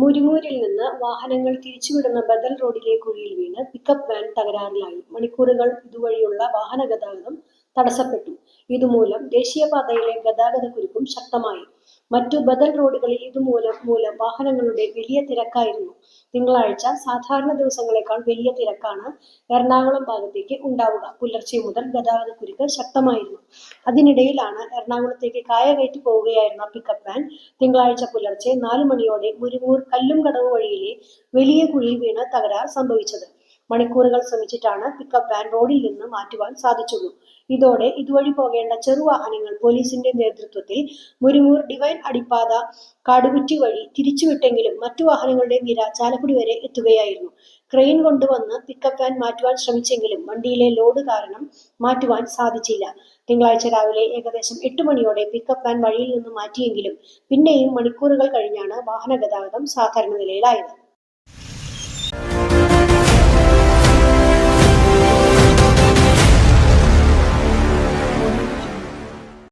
മുരിങ്ങൂരിൽ നിന്ന് വാഹനങ്ങൾ തിരിച്ചുവിടുന്ന ബദൽ റോഡിലെ കുഴിയിൽ വീണ് പിക്കപ്പ് വാൻ തകരാറിലായി. മണിക്കൂറുകൾ ഇതുവഴിയുള്ള വാഹന ഗതാഗതം തടസ്സപ്പെട്ടു. ഇതുമൂലം ദേശീയപാതയിലെ ഗതാഗതക്കുരുക്കും ശക്തമായി. മറ്റു ബദൽ റോഡുകളിൽ ഇതുമൂലം മൂലം വാഹനങ്ങളുടെ വലിയ തിരക്കായിരുന്നു. തിങ്കളാഴ്ച സാധാരണ ദിവസങ്ങളെക്കാൾ വലിയ തിരക്കാണ് എറണാകുളം ഭാഗത്തേക്ക് ഉണ്ടാവുക. പുലർച്ചെ മുതൽ ഗതാഗത ഗതാഗതക്കുരുക്ക് ശക്തമായിരുന്നു. അതിനിടയിലാണ് എറണാകുളത്തേക്ക് കായ കയറ്റി പോവുകയായിരുന്ന പിക്കപ്പ് വാൻ തിങ്കളാഴ്ച പുലർച്ചെ നാല് മണിയോടെ മുരിങ്ങൂർ കല്ലുംകടവ് വഴിയിലെ വലിയ കുഴിയിൽ വീണ് തകരാർ സംഭവിച്ചത്. മണിക്കൂറുകൾ ശ്രമിച്ചിട്ടാണ് പിക്കപ്പ് വാൻ റോഡിൽ നിന്ന് മാറ്റുവാൻ സാധിച്ചുള്ളൂ. ഇതോടെ ഇതുവഴി പോകേണ്ട ചെറുവാഹനങ്ങൾ പോലീസിന്റെ നേതൃത്വത്തിൽ മുരുമൂർ ഡിവൈൻ അടിപ്പാത കാടുകുറ്റി വഴി തിരിച്ചുവിട്ടെങ്കിലും മറ്റു വാഹനങ്ങളുടെ നിര ചാലക്കുടി വരെ എത്തുകയായിരുന്നു. ക്രെയിൻ കൊണ്ടുവന്ന് പിക്കപ്പ് വാൻ മാറ്റുവാൻ ശ്രമിച്ചെങ്കിലും വണ്ടിയിലെ ലോഡ് കാരണം മാറ്റുവാൻ സാധിച്ചില്ല. തിങ്കളാഴ്ച രാവിലെ ഏകദേശം എട്ട് മണിയോടെ പിക്കപ്പ് വാൻ വഴിയിൽ നിന്ന് മാറ്റിയെങ്കിലും പിന്നെയും മണിക്കൂറുകൾ കഴിഞ്ഞാണ് വാഹന ഗതാഗതം സാധാരണ നിലയിലായത്.